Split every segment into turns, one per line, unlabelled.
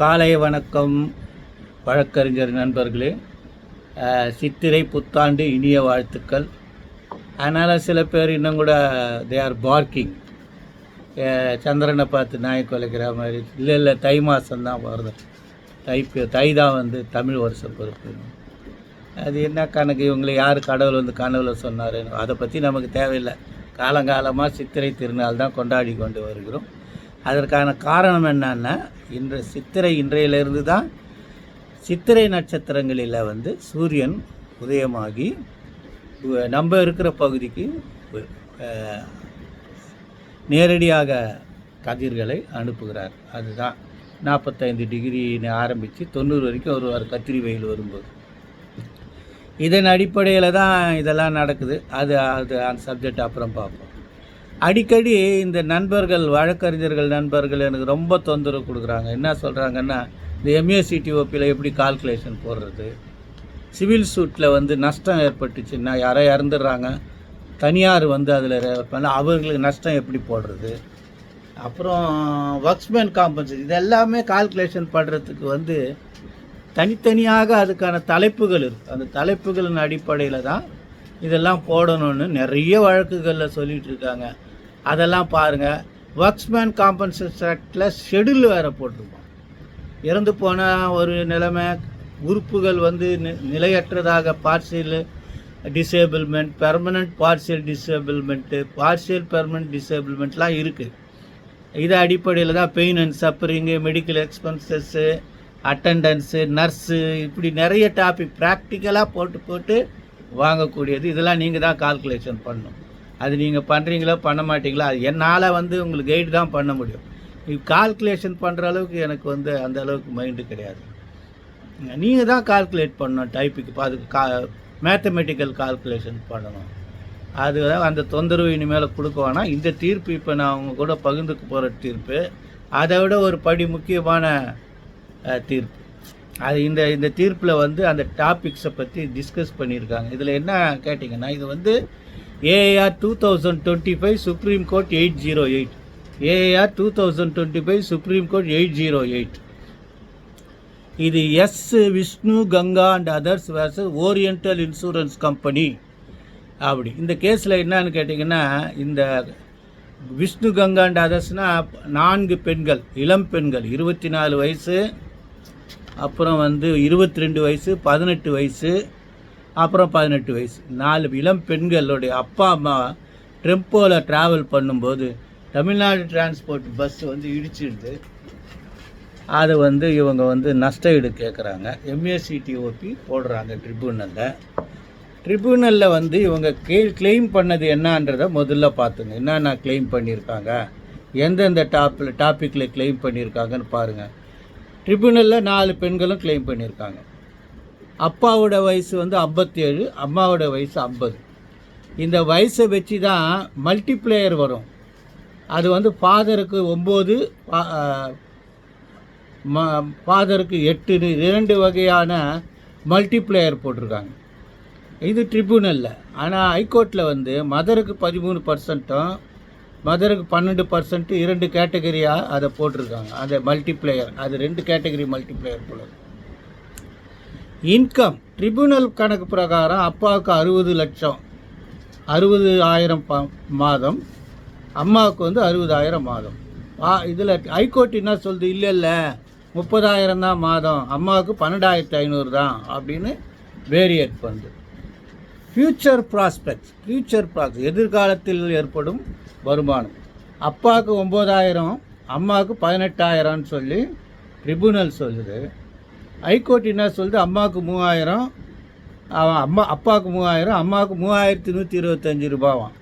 காலை வணக்கம் வழக்கறிஞர் நண்பர்களே. சித்திரை புத்தாண்டு இனிய வாழ்த்துக்கள். அதனால் சில பேர் இன்னும் கூட தே ஆர் பார்க்கிங் சந்திரனை பார்த்து நாய் குலைக்கிற மாதிரி. இல்லை இல்லை தை மாதம்தான் வருது. தை தை தான் வந்து தமிழ் வருஷம் பொறுப்பு. அது என்ன கணக்கு? இவங்களை யார் கடவுள் வந்து கனவுல சொன்னார்? அதை பற்றி நமக்கு தேவையில்லை. காலங்காலமாக சித்திரை திருநாள் தான் கொண்டாடி கொண்டு வருகிறோம். அதற்கான காரணம் என்னன்னா இன்று சித்திரை இன்றையிலிருந்து தான் சித்திரை நட்சத்திரங்களில் வந்து சூரியன் உதயமாகி நம்ம இருக்கிற பகுதிக்கு நேரடியாக கதிர்களை அனுப்புகிறார். அதுதான். நாற்பத்தைந்து டிகிரி ஆரம்பித்து தொண்ணூறு வரைக்கும் வருவார் கத்திரி வெயில் வரும்போது. இதன் அடிப்படையில் தான் இதெல்லாம் நடக்குது. அது அது அந்த சப்ஜெக்ட் அப்புறம் பார்ப்போம். அடிக்கடி இந்த நண்பர்கள் வழக்கறிஞர்கள் நண்பர்கள் எனக்கு ரொம்ப தொந்தரவு கொடுக்குறாங்க. என்ன சொல்கிறாங்கன்னா இந்த எம்ஏசிடிஓபியில் எப்படி கால்குலேஷன் போடுறது? சிவில் சூட்டில் வந்து நஷ்டம் ஏற்பட்டுச்சுன்னா யாரோ இறந்துடுறாங்க. தனியார் வந்து அதில் அவர்களுக்கு நஷ்டம் எப்படி போடுறது? அப்புறம் ஒர்க்ஸ்மேன் காம்பன்சேஷன் இது எல்லாமே கால்குலேஷன் பண்ணுறதுக்கு வந்து தனித்தனியாக அதுக்கான தலைப்புகள் இருக்குது அந்த தலைப்புகளின் அடிப்படையில் தான் இதெல்லாம் போடணும்னு நிறைய வழக்குகளில் சொல்லிகிட்டு இருக்காங்க. அதெல்லாம் பாருங்கள் ஒர்க்ஸ்மேன் காம்பன்சேஷன் ஆக்டில் ஷெடியூல் வேறு போட்டிருக்கோம். இறந்து போன ஒரு நிலைமை உறுப்புகள் வந்து நி- நிலையற்றதாக partial disablement permanent partial disablement partial permanent டிசேபிள்மெண்ட்லாம் இருக்குது இது அடிப்படையில் தான் pain and suffering medical expenses attendance nurse இப்படி நிறைய டாபிக் ப்ராக்டிக்கலாக போட்டு போட்டு வாங்கக்கூடியது. இதெல்லாம் நீங்கள் தான் கால்குலேஷன் பண்ணணும். அது நீங்கள் பண்ணுறீங்களோ பண்ண மாட்டீங்களோ அது என்னால் வந்து உங்களுக்கு கைடு தான் பண்ண முடியும். கால்குலேஷன் பண்ணுற அளவுக்கு எனக்கு வந்து அந்த அளவுக்கு மைண்டு கிடையாது. நீங்கள் தான் கால்குலேட் பண்ணணும் டைப்புக்கு அதுக்கு கா மேத்தமெட்டிக்கல் கால்குலேஷன் பண்ணணும். அது அந்த தொந்தரவு இனிமேல் கொடுக்க வேணாம். இந்த தீர்ப்பு இப்போ நான் அவங்க கூட பகிர்ந்துக்கு போகிற தீர்ப்பு அதை விட ஒரு படி முக்கியமான தீர்ப்பு. அது இந்த இந்த தீர்ப்பில் வந்து அந்த டாபிக்ஸை பற்றி டிஸ்கஸ் பண்ணியிருக்காங்க. இதில் என்ன கேட்டிங்கன்னா இது வந்து AR two thousand twenty five Supreme Court eight zero eight AR two thousand twenty five Supreme Court eight zero eight இது S Vishnu Ganga and others versus Oriental Insurance Company அப்படி. இந்த கேஸில் என்னன்னு கேட்டிங்கன்னா இந்த விஷ்ணு கங்கா அண்ட் அதர்ஸ்னால் நான்கு பெண்கள் இளம் பெண்கள் இருபத்தி நாலு வயசு அப்புறம் வந்து இருபத்தி ரெண்டு வயசு பதினெட்டு வயசு அப்புறம் பதினெட்டு வயசு. நாலு இளம் பெண்களுடைய அப்பா அம்மா டெம்போவில் ட்ராவல் பண்ணும்போது தமிழ்நாடு டிரான்ஸ்போர்ட் பஸ் வந்து இடிச்சிடுது. அதை வந்து இவங்க வந்து நஷ்ட ஈடு கேட்குறாங்க எம்ஏசிடிஓபி போடுறாங்க ட்ரிபியூனலில் ட்ரிபியூனலில் வந்து இவங்க கே கிளைம் பண்ணது என்னன்றதை முதல்ல பார்த்துங்க. என்னென்ன கிளைம் பண்ணியிருக்காங்க? எந்தெந்த டாப்பில் டாப்பிக்கில் கிளைம் பண்ணியிருக்காங்கன்னு பாருங்கள் ட்ரிபியூனலில் நாலு பெண்களும் கிளைம் பண்ணியிருக்காங்க. அப்பாவோட வயசு வந்து ஐம்பத்தேழு அம்மாவோட வயசு ஐம்பது. இந்த வயசை வச்சு தான் மல்டிப்ளேயர் வரும். அது வந்து ஃபாதருக்கு ஒம்பது ஃபாதருக்கு எட்டுன்னு இரண்டு வகையான மல்டிப்ளேயர் போட்டிருக்காங்க. இது ட்ரிபியூனலில் ஆனால் ஹைகோர்ட்டில் வந்து மதருக்கு பதிமூணு பர்சன்ட்டும் மதருக்கு பன்னெண்டு பர்சன்ட்டு இரண்டு கேட்டகரியாக அதை போட்டிருக்காங்க. அந்த மல்டிப்ளேயர் அது ரெண்டு கேட்டகரி மல்டிப்ளேயர் போல இன்கம் ட்ரிபியூனல் கணக்கு பிரகாரம் அப்பாவுக்கு அறுபது லட்சம். அறுபது ஆயிரம் ப மாதம். அம்மாவுக்கு வந்து அறுபதாயிரம் மாதம். வா இதில் ஹைகோர்ட் என்ன சொல்லுது? இல்லை இல்லை. முப்பதாயிரம் தான் மாதம். அம்மாவுக்கு பன்னெண்டாயிரத்தி ஐநூறு தான் அப்படின்னு வேரியேட் பண்ணுது. ஃப்யூச்சர் ப்ராஸ்பெக்ட்ஸ் ஃப்யூச்சர் ப்ராஸ்பெக்ட் எதிர்காலத்தில் ஏற்படும் வருமானம். அப்பாவுக்கு ஒம்பதாயிரம் அம்மாவுக்கு பதினெட்டாயிரம்னு சொல்லி ட்ரிபுனல் சொல்லுது. ஹைகோர்ட் என்ன சொல்லுது? அம்மாவுக்கு மூவாயிரம் அவன் அம்மா அப்பாவுக்கு மூவாயிரம் அம்மாவுக்கு மூவாயிரத்தி நூற்றி இருபத்தஞ்சி ரூபாவாம்.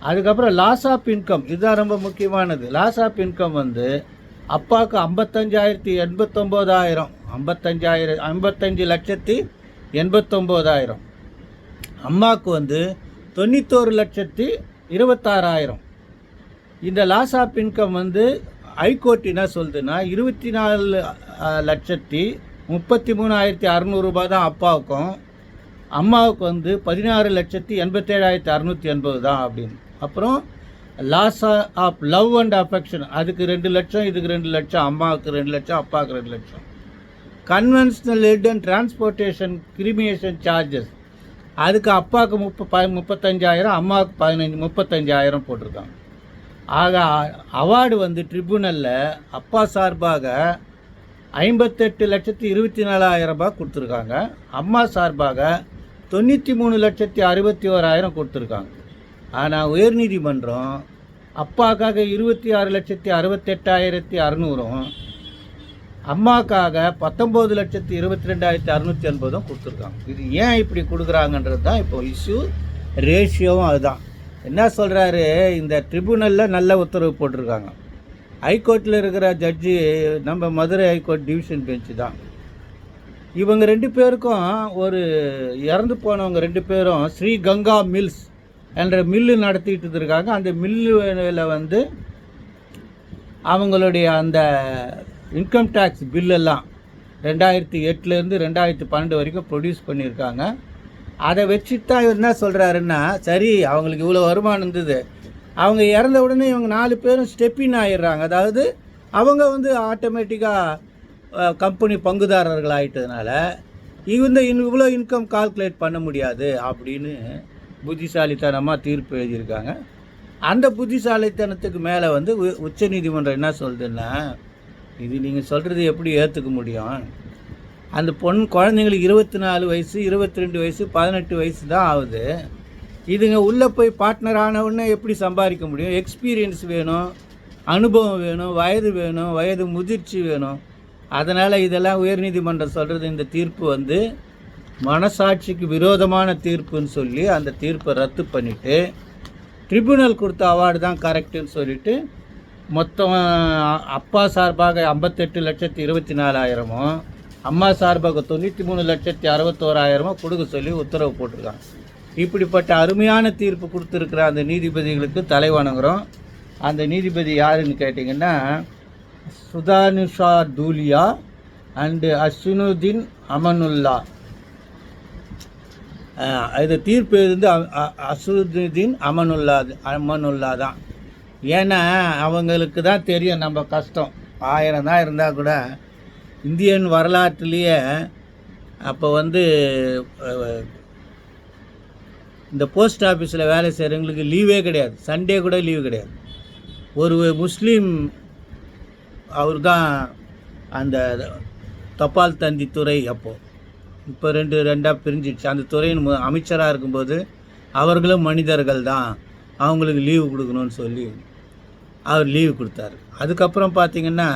அதுக்கப்புறம் லாஸ் ஆஃப் இன்கம் இதுதான் ரொம்ப முக்கியமானது. லாஸ் ஆஃப் இன்கம் வந்து அப்பாவுக்கு ஐம்பத்தஞ்சாயிரத்தி எண்பத்தொம்போதாயிரம். ஐம்பத்தஞ்சாயிரம் ஐம்பத்தஞ்சு லட்சத்தி எண்பத்தொம்போதாயிரம். அம்மாவுக்கு வந்து தொண்ணூத்தோரு லட்சத்தி இருபத்தாறாயிரம். இந்த லாஸ் ஆஃப் இன்கம் வந்து ஹைகோர்ட் என்ன சொல்லுதுன்னா இருபத்தி நாலு லட்சத்தி முப்பத்தி மூணாயிரத்தி அறநூறுபா தான் அப்பாவுக்கும் அம்மாவுக்கு வந்து பதினாறு லட்சத்தி எண்பத்தேழாயிரத்தி அறநூற்றி எண்பது தான் அப்படின்னு. அப்புறம் loss of love and affection அதுக்கு ரெண்டு லட்சம் இதுக்கு ரெண்டு லட்சம் அம்மாவுக்கு ரெண்டு லட்சம் அப்பாவுக்கு ரெண்டு லட்சம். கன்வென்ஷனல் எட் அண்ட் டிரான்ஸ்போர்ட்டேஷன் கிரிமினேஷன் சார்ஜஸ் அதுக்கு அப்பாவுக்கு முப்ப ப முப்பத்தஞ்சாயிரம் அம்மாவுக்கு பதினஞ்சு முப்பத்தஞ்சாயிரம் போட்டிருக்காங்க. ஆக அவார்டு வந்து ட்ரிபுனலில் அப்பா சார்பாக ஐம்பத்தெட்டு லட்சத்தி இருபத்தி நாலாயிரம் ரூபாய் கொடுத்துருக்காங்க. அம்மா சார்பாக தொண்ணூற்றி மூணு லட்சத்தி அறுபத்தி ஓராயிரம் கொடுத்துருக்காங்க. ஆனால் உயர்நீதிமன்றம் அப்பாக்காக இருபத்தி ஆறு லட்சத்தி அறுபத்தெட்டாயிரத்தி அறநூறும் அம்மாக்காக பத்தொம்போது லட்சத்தி இருபத்தி ரெண்டாயிரத்தி அறநூற்றி எண்பதும் கொடுத்துருக்காங்க. இது ஏன் இப்படி கொடுக்குறாங்கன்றது தான் இப்போ இஷ்யூ ரேஷியோவும் அதுதான். என்ன சொல்கிறாரு இந்த ட்ரிபுனலில் நல்ல உத்தரவு போட்டிருக்காங்க. ஹைகோர்ட்டில் இருக்கிற ஜட்ஜி நம்ம மதுரை ஹைகோர்ட் டிவிஷன் பெஞ்சு தான். இவங்க ரெண்டு பேருக்கும் ஒரு இறந்து போனவங்க ரெண்டு பேரும் ஸ்ரீ கங்கா மில்ஸ் என்ற மில்லு நடத்திட்டு இருக்காங்க அந்த மில்லில் வந்து அவங்களுடைய அந்த இன்கம் டேக்ஸ் பில்லெல்லாம் ரெண்டாயிரத்தி எட்டுலேருந்து ரெண்டாயிரத்தி பன்னெண்டு வரைக்கும் ப்ரொடியூஸ் பண்ணியிருக்காங்க. அதை வச்சுட்டு தான் இவர் என்ன சொல்கிறாருன்னா சரி அவங்களுக்கு இவ்வளோ வருமானம் இருந்தது. அவங்க இறந்த உடனே இவங்க நாலு பேரும் ஸ்டெப்பின் ஆயிடுறாங்க. அதாவது அவங்க வந்து ஆட்டோமேட்டிக்காக கம்பெனி பங்குதாரர்கள் இவங்க இந்த இவ்வளோ இன்கம் கால்குலேட் பண்ண முடியாது அப்படின்னு புத்திசாலித்தனமாக தீர்ப்பு எழுதியிருக்காங்க. அந்த புத்திசாலித்தனத்துக்கு மேலே வந்து உ- உச்சநீதிமன்றம் என்ன சொல்லுதுன்னா இது நீங்கள் சொல்கிறது எப்படி ஏற்றுக்க முடியும்? அந்த பொண் குழந்தைங்களுக்கு இருபத்தி நாலு வயசு இருபத்தி ரெண்டு வயசு பதினெட்டு வயசு தான் ஆகுது. இதுங்க உள்ளே போய் பார்ட்னர் ஆனவுடனே எப்படி சம்பாதிக்க முடியும்? எக்ஸ்பீரியன்ஸ் வேணும் அனுபவம் வேணும் வயது வேணும் வயது முதிர்ச்சி வேணும். அதனால் இதெல்லாம் உயர்நீதிமன்றம் சொல்கிறது இந்த தீர்ப்பு வந்து மனசாட்சிக்கு விரோதமான தீர்ப்புன்னு சொல்லி அந்த தீர்ப்பை ரத்து பண்ணிவிட்டு ட்ரிபுனல் கொடுத்த அவார்டு தான் கரெக்டுன்னு சொல்லிவிட்டு மொத்தம் அப்பா சார்பாக ஐம்பத்தெட்டு லட்சத்து இருபத்தி நாலாயிரமும் அம்மா சார்பாக தொண்ணூற்றி மூணு லட்சத்தி அறுபத்தோராயிரமா கொடுக்க சொல்லி உத்தரவு போட்டிருக்காங்க. இப்படிப்பட்ட அருமையான தீர்ப்பு கொடுத்துருக்குற அந்த நீதிபதிகளுக்கு தலைவணங்குறோம் அந்த நீதிபதி யாருன்னு கேட்டிங்கன்னா சுதானுஷா தூலியா அண்டு அஸ்வினுதீன் அமனுல்லா. இது தீர்ப்பு இருந்து அ- அ- அசுதீன் அமனுல்லா அமனுல்லா தான். ஏன்னா அவங்களுக்கு தான் தெரியும் நம்ம கஷ்டம். ஆயிரம் தான் இருந்தால் கூட இந்தியன் வரலாற்றுலேயே அப்போ வந்து இந்த போஸ்ட் ஆஃபீஸில் வேலை செய்கிறவங்களுக்கு லீவே கிடையாது. சண்டே கூட லீவு கிடையாது. ஒரு முஸ்லீம் அவர் தான் அந்த தபால் தந்தி துறை அப்போது இப்போ ரெண்டு ரெண்டாக பிரிஞ்சிடுச்சு. அந்த துறையின் அமைச்சராக இருக்கும்போது அவர்களும் மனிதர்கள் தான் அவங்களுக்கு லீவு கொடுக்கணும்னு சொல்லி அவர் லீவு கொடுத்தாரு. அதுக்கப்புறம் பார்த்திங்கன்னா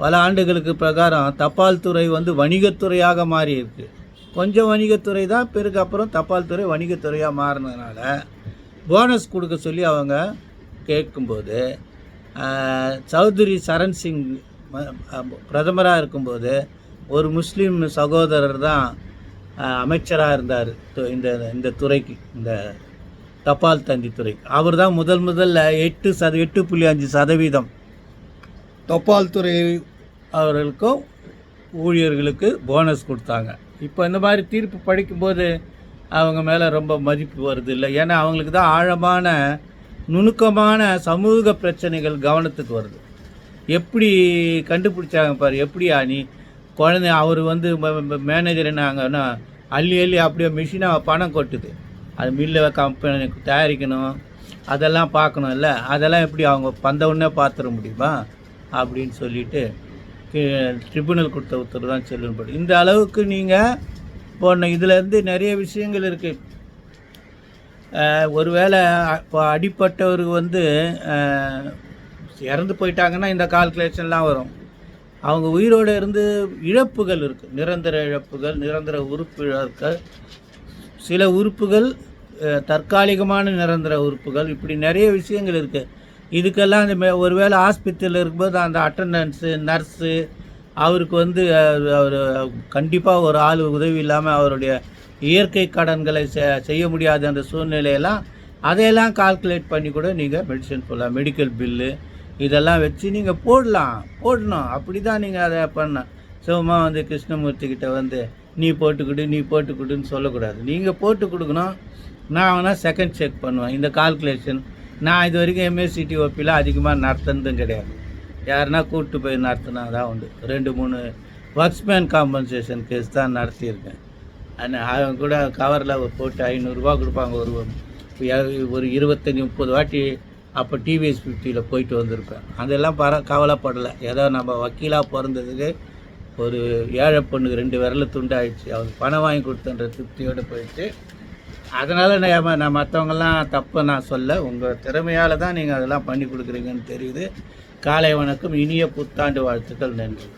பல ஆண்டுகளுக்கு பிரகாரம் தபால் துறை வந்து வணிகத்துறையாக மாறி இருக்கு. கொஞ்சம் வணிகத்துறை தான் பிறகு அப்புறம் தபால் துறை வணிகத்துறையாக மாறினதுனால போனஸ் கொடுக்க சொல்லி அவங்க கேட்கும்போது சௌத்ரி சரண் சிங் பிரதமராக இருக்கும்போது ஒரு முஸ்லீம் சகோதரர் தான் அமைச்சராக இருந்தார். இந்த இந்த துறைக்கு இந்த தபால் தந்தி துறை அவர் தான் முதல் முதல்ல எட்டு சத எட்டு புள்ளி அஞ்சு சதவீதம் தபால் துறை அவர்களுக்கும் ஊழியர்களுக்கு போனஸ் கொடுத்தாங்க. இப்போ இந்த மாதிரி தீர்ப்பு படிக்கும்போது அவங்க மேலே ரொம்ப மதிப்பு வருது இல்லை ஏன்னா அவங்களுக்கு தான் ஆழமான நுணுக்கமான சமூக பிரச்சனைகள் கவனத்துக்கு வருது. எப்படி கண்டுபிடிச்சாங்க பாரு எப்படியா நீ குழந்தை அவர் வந்து மேனேஜர் என்னாங்கன்னா அள்ளி அள்ளி அப்படியே மிஷினாக பணம் கொட்டுது. அது மில்லை கம்பெனி தயாரிக்கணும். அதெல்லாம் பார்க்கணும்ல. அதெல்லாம் எப்படி அவங்க பந்த உடனே பார்த்துட முடியுமா? அப்படின்னு சொல்லிட்டு ட்ரிபுனல் கொடுத்த உத்தரவு தான் செல்லுபடி இந்த அளவுக்கு நீங்கள் போன இதுலேருந்து நிறைய விஷயங்கள் இருக்குது ஒருவேளை இப்போ அடிப்பட்டவருக்கு வந்து இறந்து போயிட்டாங்கன்னா இந்த கால்குலேஷன்லாம் வரும். அவங்க உயிரோடு இருந்து இழப்புகள் இருக்குது நிரந்தர இழப்புகள் நிரந்தர உறுப்பு இழப்புகள் சில உறுப்புகள் தற்காலிகமான நிரந்தர உறுப்புகள் இப்படி நிறைய விஷயங்கள் இருக்குது இதுக்கெல்லாம் இந்த மே- ஒருவேளை ஆஸ்பத்திரியில் இருக்கும்போது அந்த அட்டண்டன்ஸு நர்ஸு அவருக்கு வந்து அவர் கண்டிப்பாக ஒரு ஆள் உதவி இல்லாமல் அவருடைய இயற்கை கடன்களை செ- செய்ய முடியாத அந்த சூழ்நிலையெல்லாம் அதையெல்லாம் கால்குலேட் பண்ணி கூட நீங்கள் மெடிசன் போடலாம். மெடிக்கல் பில்லு இதெல்லாம் வச்சு நீங்கள் போடலாம். போடணும். அப்படி தான் நீங்கள் அதை பண்ண சும்மா வந்து கிருஷ்ணமூர்த்தி கிட்டே வந்து நீ போட்டுக்கொடு நீ போட்டுக்கொடுன்னு சொல்லக்கூடாது. நீங்கள் போட்டு கொடுக்கணும். நான் வேணால் செகண்ட் செக் பண்ணுவேன். இந்த கால்குலேஷன் நான் இது வரைக்கும் எம்எஸ்சிடி ஓபியில் அதிகமாக நடத்துனதும் கிடையாது. யாருன்னா கூப்பிட்டு போய் நடத்தினா தான் உண்டு. ரெண்டு மூணு ஒர்க்ஸ்மேன் காம்பன்சேஷன் கேஸ் தான் நடத்தியிருக்கேன். ஆனால் அவங்க கூட கவரில் போட்டு ஐநூறுரூவா கொடுப்பாங்க ஒரு ஒரு இருபத்தஞ்சி முப்பது வாட்டி அப்போ டிவிஎஸ் ஃபிஃப்டியில் போயிட்டு வந்திருப்பேன். அதெல்லாம் பர கவலைப்படலை. ஏதோ நம்ம வக்கீலாக பிறந்ததுக்கு ஒரு ஏழை பொண்ணுக்கு ரெண்டு விரல துண்டாயிடுச்சு. அவருக்கு பணம் வாங்கி கொடுத்தன்ற திருப்தியோடு போயிட்டு அதனால் நான் நான் மற்றவங்கெல்லாம் தப்பை நான் சொல்ல உங்கள் திறமையால் தான் நீங்கள் அதெல்லாம் பண்ணி கொடுக்குறீங்கன்னு தெரியுது. காலை வணக்கம் இனிய புத்தாண்டு வாழ்த்துக்கள் நன்றி.